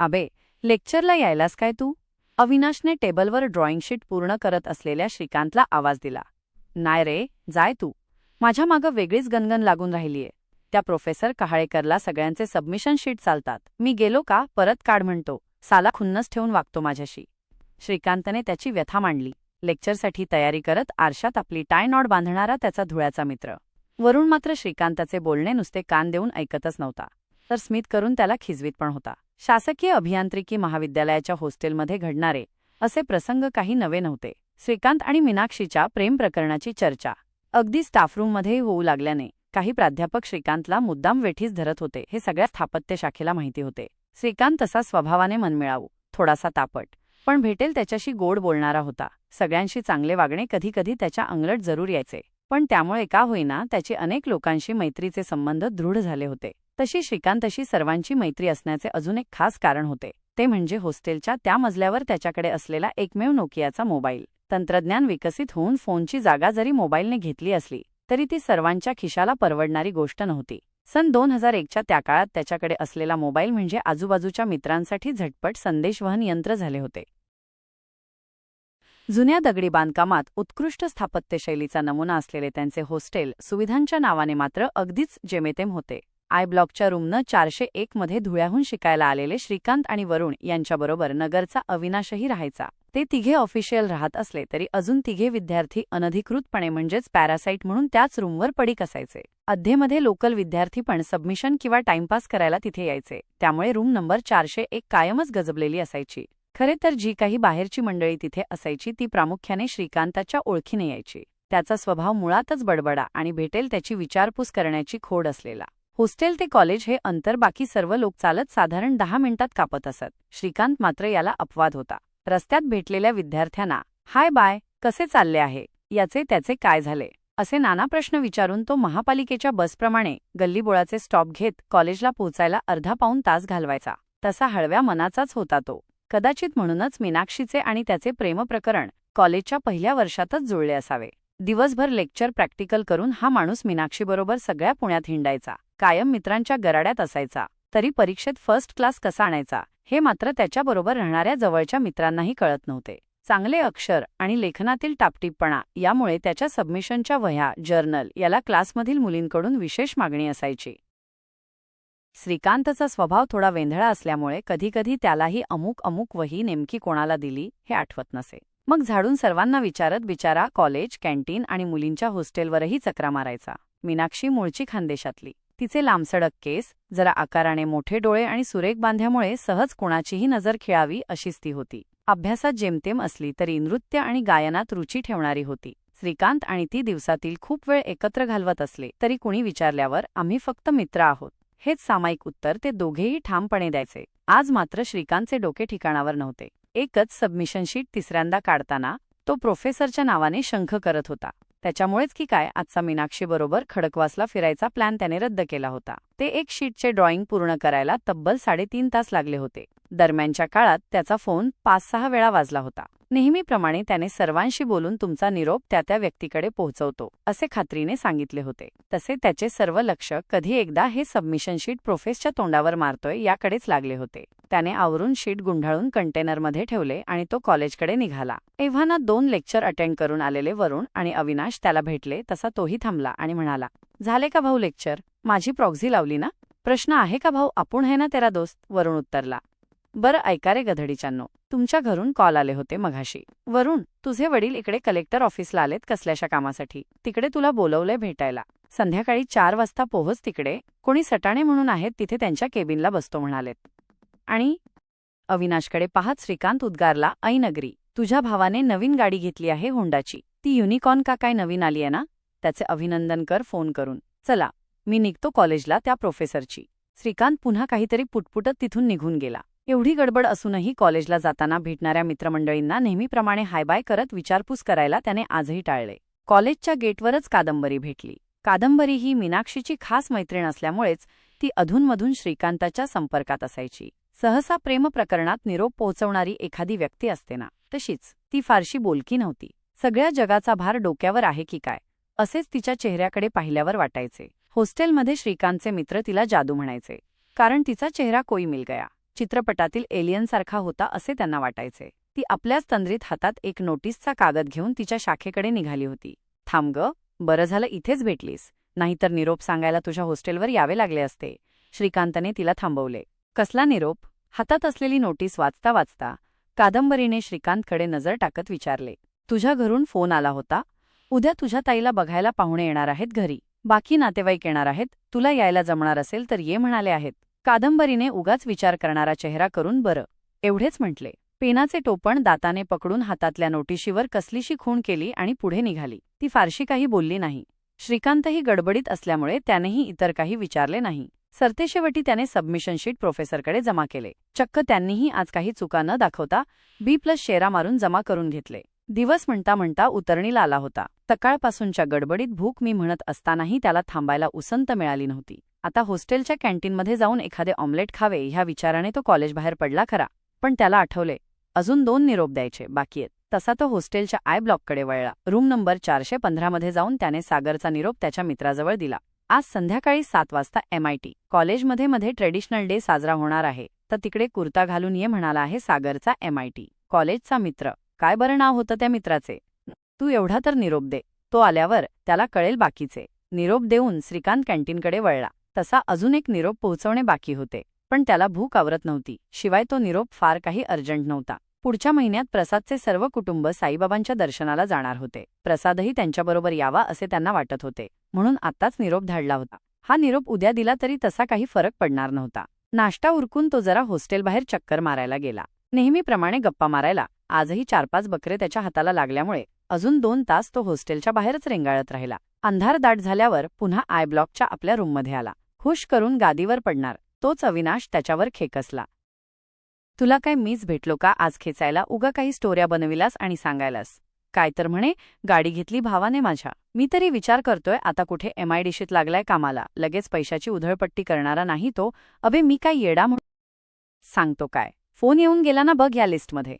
अबे लेक्चरला यायलास काय तू? अविनाशने टेबलवर ड्रॉइंग शीट पूर्ण करत असलेल्या श्रीकांतला आवाज दिला. नाय रे जाय तू. माझ्या मागं वेगळीच गणगण लागून राहिलीये. त्या प्रोफेसर कहाळेकरला सगळ्यांचे सबमिशन शीट चालतात. मी गेलो का परत काढ म्हणतो. साला खुन्नस ठेवून वागतो माझ्याशी. श्रीकांतने त्याची व्यथा मांडली. लेक्चरसाठी तयारी करत आरशात आपली टाय नॉड बांधणारा त्याचा धुळ्याचा मित्र. वरुण मात्र श्रीकांताचे बोलणे नुसते कान देऊन ऐकतच नव्हता. तर स्मित करून त्याला खिजवीत पण होता. शासकीय अभियांत्रिकी महाविद्यालयाच्या हॉस्टेलमध्ये घडणारे असे प्रसंग काही नवे नव्हते. श्रीकांत आणि मीनाक्षीच्या प्रेम प्रकरणाची चर्चा. अगदी स्टाफरूममध्ये होऊ लागल्याने काही प्राध्यापक श्रीकांतला मुद्दाम वेठीस धरत होते हे सगळ्या स्थापत्य शाखेला माहिती होते. श्रीकांत तसा स्वभावाने मनमिळावू थोडासा तापट पण भेटेल त्याच्याशी गोड बोलणारा होता. सगळ्यांशी चांगले वागणे कधीकधी त्याच्या अंगलट जरूर यायचे पण त्यामुळे का होईना त्याचे अनेक लोकांशी मैत्रीचे संबंध दृढ झाले होते. तशी श्रीकांतशी सर्वांची मैत्री असण्याचे अजून एक खास कारण होते. ते म्हणजे हॉस्टेलच्या त्या मजल्यावर त्याच्याकडे असलेला एकमेव नोकियाचा मोबाईल. तंत्रज्ञान विकसित होऊन फोनची जागा जरी मोबाईलने घेतली असली तरी ती सर्वांच्या खिशाला परवडणारी गोष्ट नव्हती. सन दोन हजार एकच्या त्या काळात त्याच्याकडे असलेला मोबाईल म्हणजे आजूबाजूच्या मित्रांसाठी झटपट संदेशवहन यंत्र झाले होते. जुन्या दगडी बांधकामात उत्कृष्ट स्थापत्यशैलीचा नमुना असलेले त्यांचे हॉस्टेल सुविधांच्या नावाने मात्र अगदीच जेमेतेम होते. आय ब्लॉकच्या रूमनं चारशे एक मध्ये धुळ्याहून शिकायला आलेले श्रीकांत आणि वरुण यांच्याबरोबर नगरचा अविनाशही राहायचा. ते तिघे ऑफिशियल राहत असले तरी अजून तिघे विद्यार्थी अनधिकृतपणे म्हणजेच पॅरासाईट म्हणून त्याच रूमवर पडीक असायचे. अध्येमध्ये लोकल विद्यार्थी पण सबमिशन किंवा टाइमपास करायला तिथे यायचे. त्यामुळे रूम नंबर चारशे एक कायमच गजबलेली असायची. खरे तर जी काही बाहेरची मंडळी तिथे असायची ती प्रामुख्याने श्रीकांताच्या ओळखीने यायची. त्याचा स्वभाव मुळातच बडबडा आणि भेटेल त्याची विचारपूस करण्याची खोड असलेला. हॉस्टेल ते कॉलेज हे अंतर बाकी सर्व लोक चालत साधारण दहा मिनिटात कापत असत. श्रीकांत मात्र याला अपवाद होता. रस्त्यात भेटलेल्या विद्यार्थ्यांना हाय बाय कसे चालले आहे? याचे त्याचे काय झाले? असे नाना प्रश्न विचारून तो महापालिकेच्या बसप्रमाणे गल्लीबोळाचे स्टॉप घेत कॉलेजला पोहोचायला अर्धा पाऊन तास घालवायचा. तसा हळव्या मनाचाच होता तो. कदाचित म्हणूनच मीनाक्षीचे आणि त्याचे प्रेमप्रकरण कॉलेजच्या पहिल्या वर्षातच जुळले असावे. दिवसभर लेक्चर प्रॅक्टिकल करून हा माणूस मीनाक्षीबरोबर सगळ्या पुण्यात हिंडायचा. कायम मित्रांच्या गराड्यात असायचा. तरी परीक्षेत फर्स्ट क्लास कसा आणायचा हे मात्र त्याच्याबरोबर राहणाऱ्या जवळच्या मित्रांनाही कळत नव्हते. चांगले अक्षर आणि लेखनातील टापटीपणा यामुळे त्याच्या सबमिशनच्या वह्या जर्नल याला क्लासमधील मुलींकडून विशेष मागणी असायची. श्रीकांतचा स्वभाव थोडा वेंधळा असल्यामुळे कधीकधी त्यालाही अमुक अमुक वही नेमकी कोणाला दिली हे आठवत नसे. मग झाडून सर्वांना विचारत बिचारा कॉलेज कॅन्टीन आणि मुलींच्या हॉस्टेलवरही चक्रा मारायचा. मीनाक्षी मूळची खानदेशातली. तिचे लांबसडक केस जरा आकाराने मोठे डोळे आणि सुरेख बांध्यामुळे सहज कोणाचीही नजर खेळावी अशीच ती होती. अभ्यासात जेमतेम असली तरी नृत्य आणि गायनात रुची ठेवणारी होती. श्रीकांत आणि ती दिवसातील खूप वेळ एकत्र घालवत असले तरी कुणी विचारल्यावर आम्ही फक्त मित्र आहोत. हेच सामायिक उत्तर ते दोघेही ठामपणे द्यायचे. आज मात्र श्रीकांतचे डोके ठिकाणावर नव्हते. एकच सबमिशन शीट तिसऱ्यांदा काढताना तो प्रोफेसरच्या नावाने शंख करत होता. त्याच्यामुळेच की काय आजचा मीनाक्षीबरोबर खडकवासला फिरायचा प्लॅन त्याने रद्द केला होता. ते एक शीटचे ड्रॉइंग पूर्ण करायला तब्बल साडेतीन तास लागले होते. दरम्यानच्या काळात त्याचा फोन पाच सहा वेळा वाजला होता. नेहमीप्रमाणे त्याने सर्वांशी बोलून तुमचा निरोप त्या त्या व्यक्तीकडे पोहोचवतो असे खात्रीने सांगितले होते. तसे त्याचे सर्व लक्ष कधी एकदा हे सबमिशन शीट प्रोफेसच्या तोंडावर मारतोय याकडेच लागले होते. त्याने आवरून शीट गुंढाळून कंटेनरमध्ये ठेवले आणि तो कॉलेजकडे निघाला. एव्हाना दोन लेक्चर अटेंड करून आलेले वरुण आणि अविनाश त्याला भेटले तसा तोही थांबला आणि म्हणाला झाले का भाऊ लेक्चर? माझी प्रॉक्झी लावली ना? प्रश्न आहे का भाऊ? आपण है ना तेरा दोस्त? वरुण उत्तरला बरं ऐका रे गधडीच्यांनो. तुमच्या घरून कॉल आले होते मघाशी. वरुण तुझे वडील इकडे कलेक्टर ऑफिसला आलेत कसल्याशा कामासाठी? तिकडे तुला बोलवलंय भेटायला. संध्याकाळी चार वाजता पोहोच तिकडे. कोणी सटाणे म्हणून आहेत तिथे त्यांच्या केबिनला बसतो म्हणालेत. आणि? अविनाशकडे पाहत श्रीकांत उद्गारला ऐनगरी तुझ्या भावाने नवीन गाडी घेतली आहे होंडाची. ती युनिकॉर्न का काय नवीन आली आहे ना? त्याचे अभिनंदन कर फोन करून. चला मी निघतो कॉलेजला त्या प्रोफेसरची. श्रीकांत पुन्हा काहीतरी पुटपुटत तिथून निघून गेला. एवढी गडबड असूनही कॉलेजला जाताना भेटणाऱ्या मित्रमंडळींना नेहमीप्रमाणे हायबाय करत विचारपूस करायला त्याने आजही टाळले. कॉलेजच्या गेटवरच कादंबरी भेटली. कादंबरी ही मीनाक्षीची खास मैत्रीण असल्यामुळेच ती अधूनमधून श्रीकांताच्या संपर्कात असायची. सहसा प्रेमप्रकरणात निरोप पोहोचवणारी एखादी व्यक्ती असते ना तशीच ती फारशी बोलकी नव्हती. सगळ्या जगाचा भार डोक्यावर आहे की काय? असेच तिच्या चेहऱ्याकडे पाहिल्यावर वाटायचे. हॉस्टेलमध्ये श्रीकांतचे मित्र तिला जादू म्हणायचे. कारण तिचा चेहरा कोई मिल गया. चित्रपटातील एलियनसारखा होता असे त्यांना वाटायचे. ती आपल्याच तंद्रीत हातात एक नोटीसचा कागद घेऊन तिच्या शाखेकडे निघाली होती. थांब ग बरं झालं इथेच भेटलीस. नाहीतर निरोप सांगायला तुझ्या हॉस्टेलवर यावे लागले असते. श्रीकांतने तिला थांबवले. कसला निरोप? हातात असलेली नोटीस वाचता वाचता कादंबरीने श्रीकांतकडे नजर टाकत विचारले. तुझ्या घरून फोन आला होता? उद्या तुझ्या ताईला बघायला पाहुणे येणार आहेत घरी. बाकी नातेवाईक येणार आहेत. तुला यायला जमणार असेल तर ये म्हणाले आहेत. कादंबरीने उगाच विचार करणारा चेहरा करून बरं. एवढेच म्हटले. पेनाचे टोपण दाताने पकडून हातातल्या नोटिशीवर कसलीशी खूण केली आणि पुढे निघाली. ती फारशी काही बोलली नाही. श्रीकांतही गडबडीत असल्यामुळे त्यानेही इतर काही विचारले नाही. सरतेशेवटी त्याने सबमिशन शीट प्रोफेसरकडे जमा केले. चक्क त्यांनीही आज काही चुका न दाखवता बी प्लस शेरा मारून जमा करून घेतले. दिवस म्हणता म्हणता उतरणीला आला होता. सकाळपासूनच्या गडबडीत भूक मी म्हणत असतानाही त्याला थांबायला उसंत मिळाली नव्हती. आता हॉस्टेलच्या कॅन्टीनमध्ये जाऊन एखादे ऑमलेट खावे ह्या विचाराने तो कॉलेजबाहेर पडला खरा. पण त्याला आठवले अजून दोन निरोप द्यायचे बाकी आहेत. तसा तो हॉस्टेलच्या आय ब्लॉककडे वळला. रूम नंबर चारशे पंधरामध्ये जाऊन त्याने सागरचा निरोप त्याच्या मित्राजवळ दिला. आज संध्याकाळी सात वाजता एमआयटी कॉलेजमध्ये मध्ये ट्रेडिशनल डे साजरा होणार आहे. तर तिकडे कुर्ता घालून ये म्हणाला आहे सागरचा एमआयटी कॉलेजचा मित्र. काय बरं नाव होतं त्या मित्राचे? तू एवढा तर निरोप दे. तो आल्यावर त्याला कळेल बाकीचे. निरोप देऊन श्रीकांत कॅन्टीनकडे वळला. तसा अजून एक निरोप पोहोचवणे बाकी होते. पण त्याला भूक आवरत नव्हती. शिवाय तो निरोप फार काही अर्जंट नव्हता. पुढच्या महिन्यात प्रसादचे सर्व कुटुंब साईबाबांच्या दर्शनाला जाणार होते. प्रसादही त्यांच्याबरोबर यावा असे त्यांना वाटत होते. म्हणून आत्ताच निरोप धाडला होता. हा निरोप उद्या दिला तरी तसा काही फरक पडणार नव्हता. नाश्ता उरकून तो जरा हॉस्टेलबाहेर चक्कर मारायला गेला. नेहमीप्रमाणे गप्पा मारायला. आजही चार पाच बकरे त्याच्या हाताला लागल्यामुळे अजून दोन तास तो हॉस्टेलच्या बाहेरच रेंगाळत राहिला. अंधार दाट झाल्यावर पुन्हा आय ब्लॉकच्या आपल्या रूममध्ये आला. खुश करून गादीवर पडणार. तोच अविनाश त्याच्यावर खेकसला. तुला काय मीच भेटलो का आज खेचायला? उगा काही स्टोऱ्या बनविलास आणि सांगायलास. काय तर म्हणे गाडी घेतली भावाने माझ्या. मी तरी विचार करतोय आता कुठे एमआयडीशीत लागलाय कामाला? लगेच पैशाची उधळपट्टी करणारा नाही तो. अबे मी काय येडा म्हणून सांगतो काय? फोन येऊन गेला ना बघ या लिस्टमध्ये.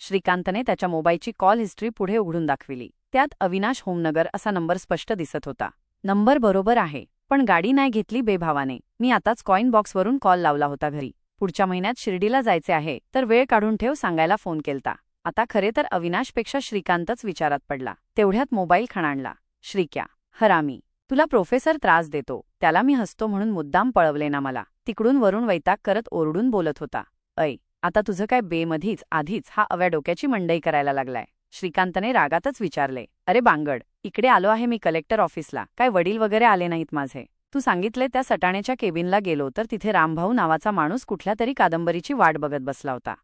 श्रीकांतने त्याच्या मोबाईलची कॉल हिस्ट्री पुढे उघडून दाखविली. त्यात अविनाश होमनगर असा नंबर स्पष्ट दिसत होता. नंबर बरोबर आहे पण गाडी नाही घेतली बेभावाने. मी आताच कॉईन बॉक्सवरून कॉल लावला होता घरी. पुढच्या महिन्यात शिर्डीला जायचे आहे तर वेळ काढून ठेव सांगायला फोन केलता. आता खरे तर अविनाशपेक्षा श्रीकांतच विचारात पडला. तेवढ्यात मोबाईल खणाणला. श्रीक्या हरामी तुला प्रोफेसर त्रास देतो. त्याला मी हसतो म्हणून मुद्दाम पळवले ना मला. तिकडून वरून वैताग करत ओरडून बोलत होता. ऐ आता तुझं काय बेमधीच आधीच हा अव्या डोक्याची मंडई करायला लागलाय. श्रीकांतने रागातच विचारले अरे बांगड इकडे आलो आहे मी कलेक्टर ऑफिसला. काय वडील वगैरे आले नाहीत माझे. तू सांगितले त्या सटाण्याच्या केबिनला गेलो तर तिथे रामभाऊ नावाचा माणूस कुठल्या तरी कादंबरीची वाट बघत बसला होता.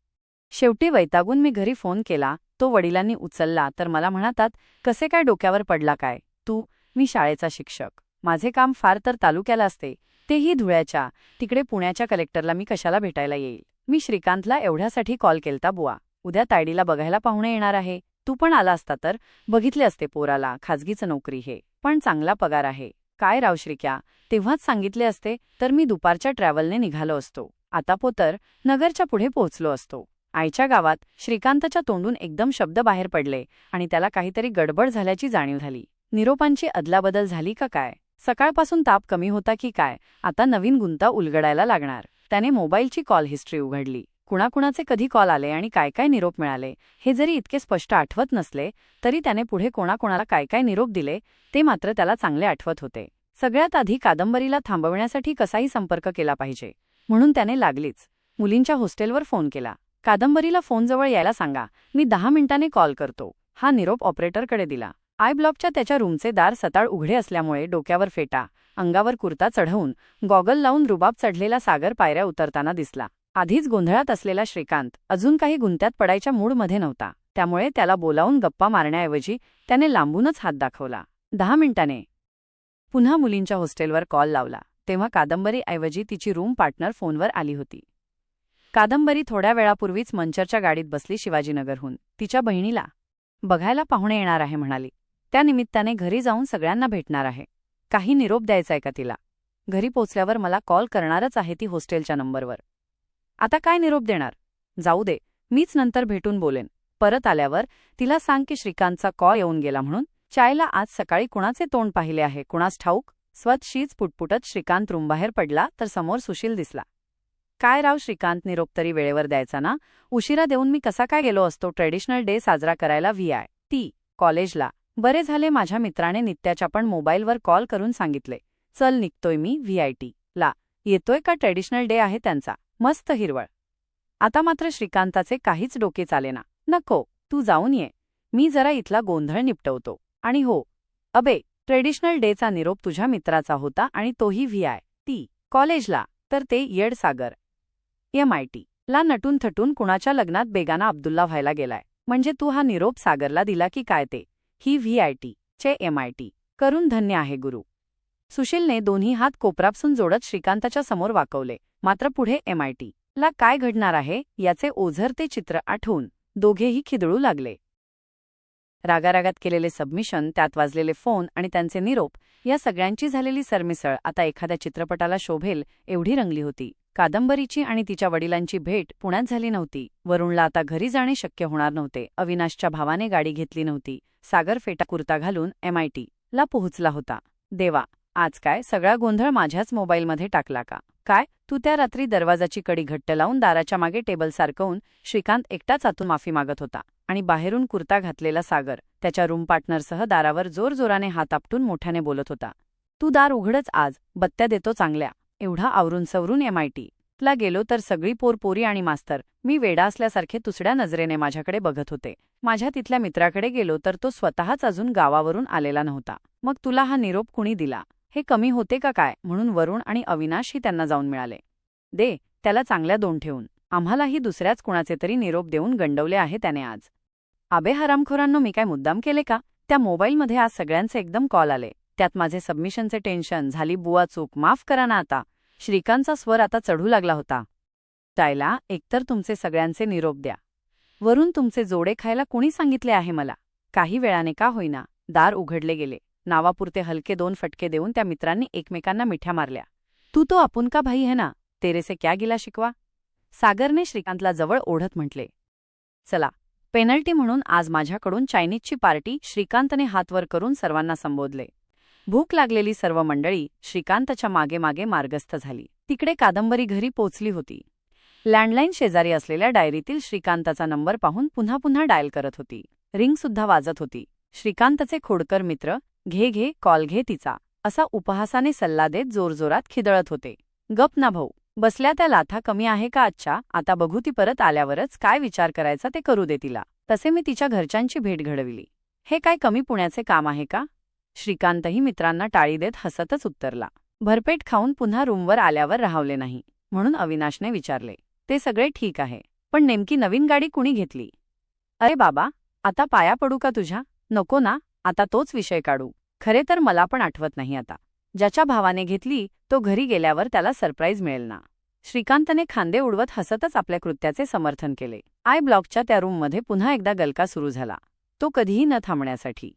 शेवटी वैतागून मी घरी फोन केला तो वडिलांनी उचलला तर मला म्हणतात कसे काय डोक्यावर पडला काय? तू मी शाळेचा शिक्षक. माझे काम फार तर तालुक्याला असते. तेही धुळ्याच्या. तिकडे पुण्याच्या कलेक्टरला मी कशाला भेटायला येईल? मी श्रीकांतला एवढ्यासाठी कॉल केलता बुवा. उद्या तायडीला बघायला पाहुणे येणार आहे. तू पण आला असता तर? बघितले असते पोराला. खाजगीचं नोकरी हे. पण चांगला पगार आहे. काय राव श्रीक्या? तेव्हाच सांगितले असते तर मी दुपारच्या ट्रॅव्हलने निघालो असतो. आता पोतर नगरच्या पुढे पोहोचलो असतो. आईच्या गावात श्रीकांतच्या तोंडून एकदम शब्द बाहेर पडले आणि त्याला काहीतरी गडबड झाल्याची जाणीव झाली. निरोपांची अदलाबदल झाली का काय? सकाळपासून ताप कमी होता की काय? आता नवीन गुंता उलगडायला लागणार. त्याने मोबाईलची कॉल हिस्ट्री उघडली. कुणाकुणाचे कधी कॉल आले आणि काय काय निरोप मिळाले हे जरी इतके स्पष्ट आठवत नसले तरी त्याने पुढे कोणाकोणाला काय काय निरोप दिले ते मात्र त्याला चांगले आठवत होते. सगळ्यात आधी कादंबरीला थांबवण्यासाठी कसाही संपर्क केला पाहिजे म्हणून त्याने लागलीच. मुलींच्या हॉस्टेलवर फोन केला. कादंबरीला फोनजवळ यायला सांगा मी दहा मिनिटांनी कॉल करतो. हा निरोप ऑपरेटरकडे दिला. आय ब्लॉकच्या त्याच्या रूमचे दार सताळ उघडे असल्यामुळे डोक्यावर फेटा अंगावर कुर्ता चढवून गॉगल लावून रुबाब चढलेला सागर पायऱ्या उतरताना दिसला. आधीच गोंधळात असलेला श्रीकांत अजून काही गुंत्यात पडायच्या मूडमध्ये नव्हता. त्यामुळे त्याला बोलावून गप्पा मारण्याऐवजी त्याने लांबूनच हात दाखवला. दहा मिनिटाने. पुन्हा मुलींच्या हॉस्टेलवर कॉल लावला. तेव्हा कादंबरीऐवजी तिची रूम पार्टनर फोनवर आली होती. कादंबरी थोड्या वेळापूर्वीच मंचरच्या गाडीत बसली शिवाजीनगरहून. तिच्या बहिणीला बघायला पाहुणे येणार आहे म्हणाली. त्यानिमित्ताने घरी जाऊन सगळ्यांना भेटणार आहे. काही निरोप द्यायचाय का तिला? घरी पोचल्यावर मला कॉल करणारच आहे ती हॉस्टेलच्या नंबरवर. आता काय निरोप देणार? जाऊ दे मीच नंतर भेटून बोलेन. परत आल्यावर तिला सांग की श्रीकांतचा कॉ येऊन गेला म्हणून. चायला आज सकाळी कुणाचे तोंड पाहिले आहे? कुणास ठाऊक? स्वतशीच पुटपुटत श्रीकांत रूमबाहेर पडला तर समोर सुशील दिसला. काय राव श्रीकांत निरोप तरी वेळेवर द्यायचा ना? उशिरा देऊन मी कसा काय गेलो असतो? ट्रेडिशनल डे साजरा करायला व्ही आय. टी. कॉलेजला. बरे झाले माझ्या मित्राने नित्याच्या पण मोबाईलवर कॉल करून सांगितले. चल निघतोय मी व्ही आय टी. ला. येतोय का ट्रेडिशनल डे आहे त्यांचा? मस्त हिरवळ. आता मात्र श्रीकांताचे काहीच डोके चालेना नको तू जाऊन ये. मी जरा इथला गोंधळ निपटवतो. आणि हो अबे ट्रेडिशनल डेचा निरोप तुझ्या मित्राचा होता आणि तोही व्ही आय. ती कॉलेजला तर ते येड सागर. एम. आय. टी. ला नटून थटून कुणाच्या लग्नात बेगाना अब्दुल्ला व्हायला गेलाय. म्हणजे तू हा निरोप सागरला दिला की काय ते? ही व्ही आय. टी. चे एम. आय. टी. करून धन्य आहे गुरु. सुशीलने दोन्ही हात कोपरापसून जोडत श्रीकांताच्या समोर वाकवले. मात्र पुढे एम आय टी ला काय घडणार आहे याचे ओझरते चित्र आठवून दोघेही खिदळू लागले. रागारागात केलेले सबमिशन त्यात वाजलेले फोन आणि त्यांचे निरोप या सगळ्यांची झालेली सरमिसळ आता एखाद्या चित्रपटाला शोभेल एवढी रंगली होती. कादंबरीची आणि तिच्या वडिलांची भेट पुण्यात झाली नव्हती. वरुणला आता घरी जाणे शक्य होणार नव्हते. अविनाशच्या भावाने गाडी घेतली नव्हती. सागर फेटा कुर्ता घालून एमआयटी ला पोहोचला होता. देवा आज काय? सगळा गोंधळ माझ्याच मोबाईलमध्ये टाकला का? काय? तू त्या रात्री दरवाजाची कडी घट्ट लावून दाराच्या मागे टेबल सारखवून श्रीकांत एकटाच आतून माफी मागत होता आणि बाहेरून कुर्ता घातलेला सागर त्याच्या रूम पार्टनरसह दारावर जोरजोराने हात आपटून मोठ्याने बोलत होता. तू दार उघडच आज बत्त्या देतो चांगल्या. एवढा आवरून सवरून एमआयटी ला गेलो तर सगळी पोरपोरी आणि मास्तर. मी वेडा असल्यासारखे तुसड्या नजरेने माझ्याकडे बघत होते. माझ्या तिथल्या मित्राकडे गेलो तर तो स्वतःच अजून गावावरून आलेला नव्हता. मग तुला हा निरोप कुणी दिला? हे कमी होते का काय म्हणून वरुण आणि अविनाशही त्यांना जाऊन मिळाले. दे त्याला चांगल्या दोन ठेवून. आम्हालाही दुसऱ्याच कुणाचे तरी निरोप देऊन गंडवले आहे त्याने आज. आबे हरामखोरांनो मी काय मुद्दाम केले का? त्या मोबाईलमध्ये आज सगळ्यांचे एकदम कॉल आले. त्यात माझे सबमिशनचे टेन्शन झाली बुवा चूक माफ करा ना आता. श्रीकांतचा स्वर आता चढू लागला होता. टायला एकतर तुमचे सगळ्यांचे निरोप द्या. वरून तुमचे जोडे खायला कुणी सांगितले आहे मला? काही वेळाने का होईना. दार उघडले गेले. नावापुरते हलके दोन फटके देऊन त्या मित्रांनी एकमेकांना मिठ्या मारल्या. तू तो आपण का भाई है ना? तेरेसे क्या गिला शिकवा? सागरने श्रीकांतला जवळ ओढत म्हटले. चला पेनल्टी म्हणून आज माझ्याकडून चायनीजची पार्टी श्रीकांतने हातवर करून सर्वांना संबोधले. भूक लागलेली सर्व मंडळी श्रीकांतच्या मागे मागे मार्गस्थ झाली. तिकडे कादंबरी घरी पोचली होती. लँडलाईन शेजारी असलेल्या डायरीतील श्रीकांताचा नंबर पाहून पुन्हा पुन्हा डायल करत होती. रिंगसुद्धा वाजत होती. श्रीकांतचे खोडकर मित्र घे घे कॉल घे तिचा असा उपहासाने सल्ला देत जोरजोरात खिदळत होते. गप ना भाऊ बसल्या त्या लाथा कमी आहे का आजच्या? आता बघू ती परत आल्यावरच काय विचार करायचा ते करू दे तिला. तसे मी तिच्या घरच्यांची भेट घडविली. हे काय कमी पुण्याचे काम आहे का? श्रीकांतही मित्रांना टाळी देत हसतच उत्तरला. भरपेट खाऊन पुन्हा रूमवर आल्यावर राहवले नाही म्हणून अविनाशने विचारले. ते सगळे ठीक आहे पण नेमकी नवीन गाडी कुणी घेतली? अरे बाबा आता पाया पडू का तुझ्या? नको ना आता तोच विषय काढू. खरे तर मला पण आठवत नाही आता. ज्याच्या भावाने घेतली तो घरी गेल्यावर त्याला सरप्राईज मिळेल ना. श्रीकांतने खांदे उडवत हसतच आपल्या कृत्याचे समर्थन केले. आय ब्लॉकच्या त्या रूममध्ये पुन्हा एकदा गलका सुरू झाला. तो कधीही न थांबण्यासाठी.